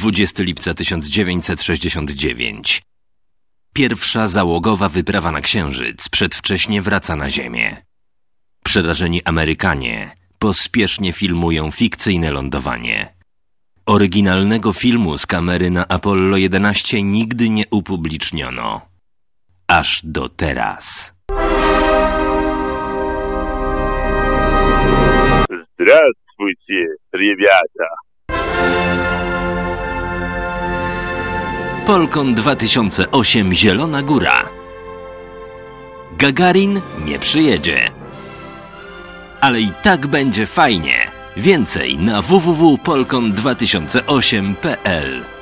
20 lipca 1969. Pierwsza załogowa wyprawa na Księżyc przedwcześnie wraca na Ziemię. Przerażeni Amerykanie pospiesznie filmują fikcyjne lądowanie. Oryginalnego filmu z kamery na Apollo 11 nigdy nie upubliczniono. Aż do teraz. Здравствуйте, ребята! Polkon 2008 Zielona Góra. Gagarin nie przyjedzie. Ale i tak będzie fajnie. Więcej na www.polkon2008.pl